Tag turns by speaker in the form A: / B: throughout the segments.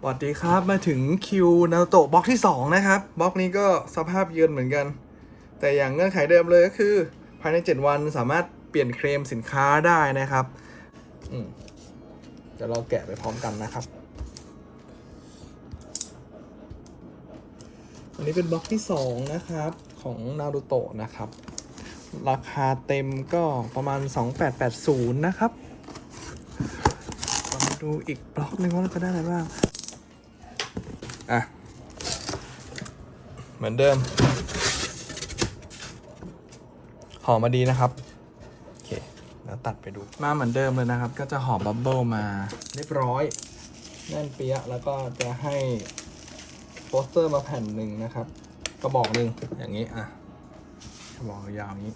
A: สวัสดีครับมาถึงคิวนาโตะบล็อกที่ 2 นะครับบล็อกนี้ก็สภาพเยือนเหมือนกัน แต่อย่างเงื่อนไขเดิมเลยก็คือ ภายใน 7 วันสามารถเปลี่ยนเคลมสินค้าได้นะครับเดี๋ยวเราแกะไปพร้อมกันนะครับ อันนี้เป็นบล็อกที่ 2 นะครับ ของนารูโตะนะครับ ราคาเต็มก็ประมาณ 2880 นะครับเรามาดูอีกบล็อกหนึงว่าเราจะได้อะไรบ้าง อะ เหมือนเดิมห่อมาดีนะครับ โอเค แล้วตัดไปดู มาเหมือนเดิมเลยนะครับ ก็จะห่อบับเบิลมาเรียบร้อย แน่นเปียะแล้วก็จะให้โปสเตอร์มาแผ่นหนึ่งนะครับ กระบอกหนึ่งอย่างนี้อะกระบอกยาวนี้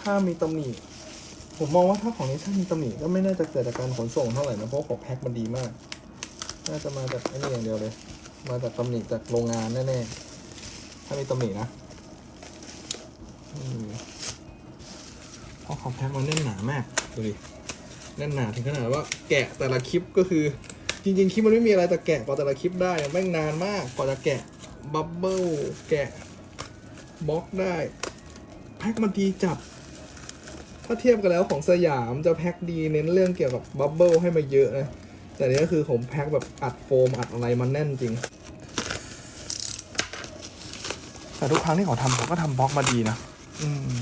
A: ถ้ามีตำหนิ ผมมองว่าถ้าของนี้ถ้ามีตำหนิก็ไม่น่าจะเกิดจากการขนส่งเท่าไหร่นะเพราะของแพ็คมันดีมาก น่าจะมาจากไอ้นี่อย่างเดียวเลย มาจากตำหนิจากโรงงานแน่ๆถ้ามีตำหนินะอืมเพราะของแพ็คมันแน่นหนามากดูดิแน่นหนาถึงขนาดว่าแกะแต่ละคลิปก็คือ จริงๆคลิปมันไม่มีอะไรแต่แกะกว่าแต่ละคลิปได้แม่งนานมากกว่าจะแกะบับเบิ้ลแกะบล็อกได้แพ็คมันดีจัด ถ้าเทียบกันแล้วของสยามจะแพ็คดีเน้นเรื่องเกี่ยวกับบับเบิลให้มาเยอะนะ แต่นี่ก็คือผมแพ็คแบบอัดโฟมอัดอะไรมันแน่นจริง แต่ทุกครั้งที่เขาทำเขาก็ทำบล็อกมาดีนะอืม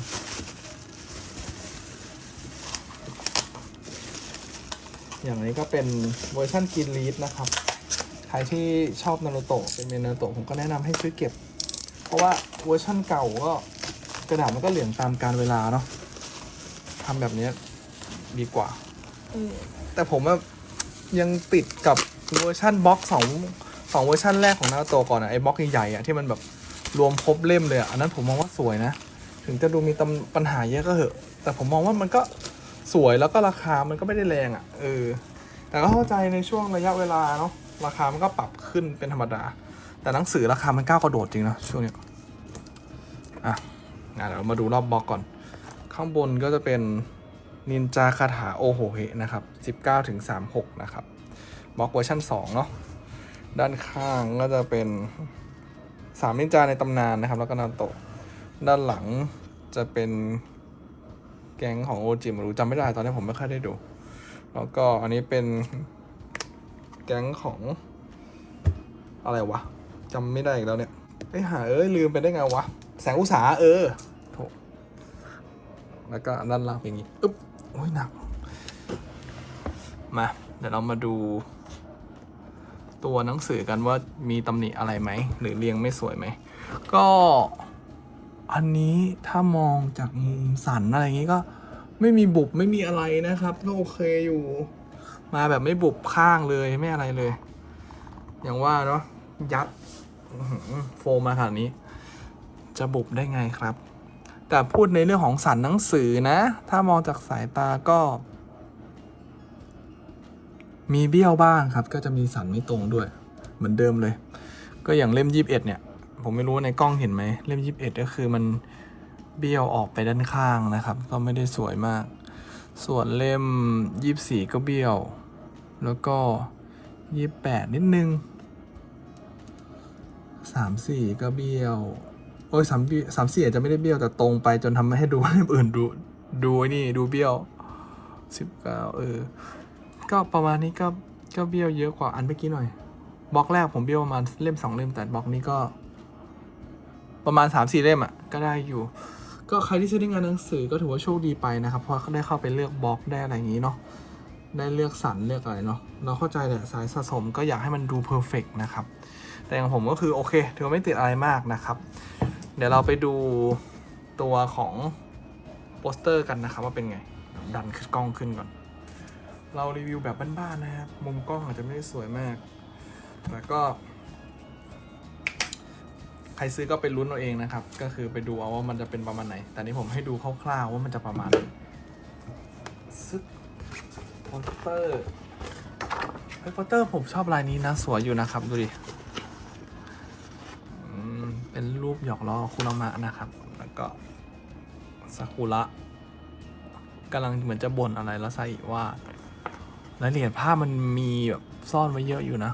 A: อย่างนี้ก็เป็นเวอร์ชันกินลีดนะครับ ใครที่ชอบนารูโตะเป็นเมนนารูโตะผมก็แนะนำให้ซื้อเก็บ เพราะว่าเวอร์ชั่นเก่าก็กระดาษมันก็เหลืองตามการเวลาเนาะ ทำแบบนี้ดีกว่าแต่ผมว่ายังติดกับเวอร์ชันบล็อกสองสองเวอร์ชันแรกของนารูโตะก่อนอะไอ้บล็อกใหญ่ๆอะที่มันแบบรวมครบเล่มเลยอะอันนั้นผมมองว่าสวยนะ ถึงจะดูมีตำปัญหาเยอะก็เหอะ แต่ผมมองว่ามันก็สวยแล้วก็ราคามันก็ไม่ได้แรงอะ่ะเออ แต่ก็เข้าใจในช่วงระยะเวลาเนาะราคามันก็ปรับขึ้นเป็นธรรมดา แต่หนังสือราคามันก้าวกระโดดจริงนะช่วงเนี้ยอะงั้นเดี๋ยวเรามาดูรอบบล็อกก่อน ข้างบนก็จะเป็นนินจาคาถาโอโหเฮนะครับ 19ถึง36 นะครับบล็อกเวอร์ชัน2เนาะด้านข้างก็จะเป็น 3 นินจาในตำนานนะครับ แล้วก็นาโตะด้านหลังจะเป็นแก๊งของโอจิมารู้จำไม่ได้ตอนนี้ผมไม่ค่อยได้ดู แล้วก็อันนี้เป็นแก๊งของอะไรวะจำไม่ได้อีกแล้วเนี่ยไอ้ยหาเอ้ยลืมไปได้ไงวะ แสงอุตสาเออ แล้วก็ด้านล่างเป็นอย่างนี้อึ๊บโอ้ยหนัก มา เดี๋ยวเรามาดู ตัวหนังสือกันว่ามีตำหนิอะไรไหม หรือเรียงไม่สวยไหม ก็อันนี้ถ้ามองจากมุมสันอะไรอย่างนี้ก็ไม่มีบุบไม่มีอะไรนะครับก็โอเคอยู่ มาแบบไม่บุบข้างเลยไม่อะไรเลย อย่างว่าเนาะยัดอื้อหือโฟมมาขนาดนี้ จะบุบได้ไงครับ แต่พูดในเรื่องของสันหนังสือนะ ถ้ามองจากสายตาก็ มีเบี้ยวบ้างครับ ก็จะมีสันไม่ตรงด้วย เหมือนเดิมเลย ก็อย่างเล่มยีิบเอ็ดเนี่ย ผมไม่รู้ในกล้องเห็นไหมเล่มยีิบเอ็ดก็คือมันเบี้ยวออกไปด้านข้างนะครับ ก็ไม่ได้สวยมาก ส่วนเล่มยี่สี่ก็เบี้ยว แล้วก็ยี่แปดนิดนึงสามสี่ก็เบี้ยว โอ้ยสามสามสี่อาจจะไม่ได้เบี้ยวแต่ตรงไปจนทำให้ดูเล่มอื่นดูดูนี่ดูเบี้ยวสิบเก้าเออ ก็ประมาณนี้ก็ก็เบี้ยวเยอะกว่าอันเมื่อกี้หน่อยบล็อกแรกผมเบี้ยวประมาณเล่มสองเล่มแต่บล็อกนี้ก็ ประมาณสามสี่เล่มอะก็ได้อยู่ ก็ใครที่ใช้ในงานหนังสือก็ถือว่าโชคดีไปนะครับเพราะได้เข้าไปเลือกบล็อกได้อะไรอย่างนี้เนาะได้เลือกสรรเลือกอะไรเนาะเราเข้าใจแหละสายสะสมก็อยากให้มันดูเพอร์เฟกนะครับแต่อย่างผมก็คือโอเคถือว่าไม่ติดอะไรมากนะครับ เดี๋ยวเราไปดูตัวของโปสเตอร์กันนะครับว่าเป็นไง ดันกล้องขึ้นก่อน เรารีวิวแบบบ้านๆนะครับ มุมกล้องอาจจะไม่ได้สวยมาก แต่ก็ ใครซื้อก็ไปลุ้นเอาเองนะครับ ก็คือไปดูเอาว่ามันจะเป็นประมาณไหน แต่นี้ผมให้ดูคร่าวๆว่ามันจะประมาณซึกโปสเตอร์เฮ้ยโปสเตอร์ผมชอบลายนี้นะ สวยอยู่นะครับ ดูดิ เป็นรูปหยอกล้อคุรามะนะครับ แล้วก็ซากุระกำลังเหมือนจะบ่นอะไรแล้วซาอิว่ารายละเอียดภาพมันมีแบบซ่อนไว้เยอะอยู่นะ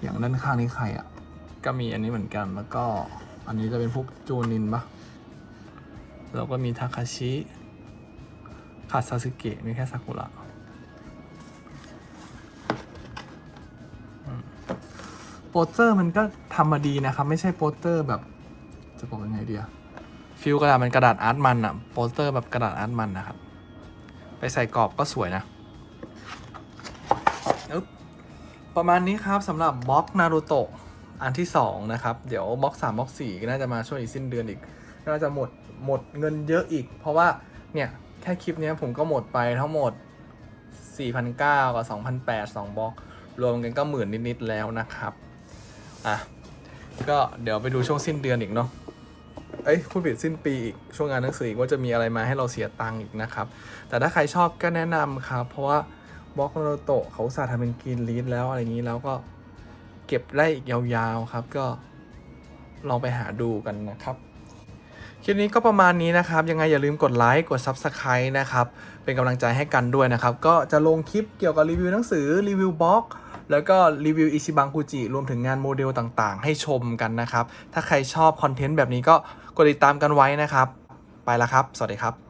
A: อย่างด้านข้างนี้ใครอะ่ะ ก็มีอันนี้เหมือนกัน แล้วก็อันนี้จะเป็นพวกจูนินปะแล้วก็มีทาคาชิขาดซาสึเกะมีแค่ซากุระ โปสเตอร์มันก็ทำมาดีนะครับ ไม่ใช่โปสเตอร์แบบ จะบอกยังไงเดีอะฟิลกระดาษมันกระดาษอาร์ตมันอะโปสเตอร์แบบกระดาษอาร์ตมันนะครับ ไปใส่กรอบก็สวยนะประมาณนี้ครับสำหรับบล็อกนารูโตะอันที่ 2 นะครับ เดี๋ยวบล็อก3บล็อก4ก็น่าจะมาช่วงอีกสิ้นเดือนอีกน่าจะหมดหมดเงินเยอะอีก เพราะว่าเนี่ย แค่คลิปนี้ผมก็หมดไปทั้งหมด 4,900 กับ 2,800 2บล็อก รวมกันก็หมื่นนิด ๆ แล้วนะครับ อะ ก็เดี๋ยวไปดูช่วงสิ้นเดือนอีกเนาะเอ้ยพูดผิดสิ้นปีอีกช่วงงานหนังสืออีกว่าจะมีอะไรมาให้เราเสียตังค์อีกนะครับ แต่ถ้าใครชอบก็แนะนำครับ เพราะว่าบล็อกนโตะเขาสาห์ทำเป็นกรีนลีดแล้วอะไรอย่างนี้แล้วก็เก็บได้อีกยาวๆครับก็ลองไปหาดูกันนะครับ คลิปนี้ก็ประมาณนี้นะครับ ยังไงอย่าลืมกดไลค์กด Subscribe นะครับ เป็นกำลังใจให้กันด้วยนะครับ ก็จะลงคลิปเกี่ยวกับรีวิวหนังสือรีวิวบล็อกแล้วก็รีวิวอิชิบังกุจิรวมถึงงานโมเดลต่างๆ ให้ชมกันนะครับ ถ้าใครชอบคอนเทนต์แบบนี้ก็กดติดตามกันไว้นะครับ ไปละครับ สวัสดีครับ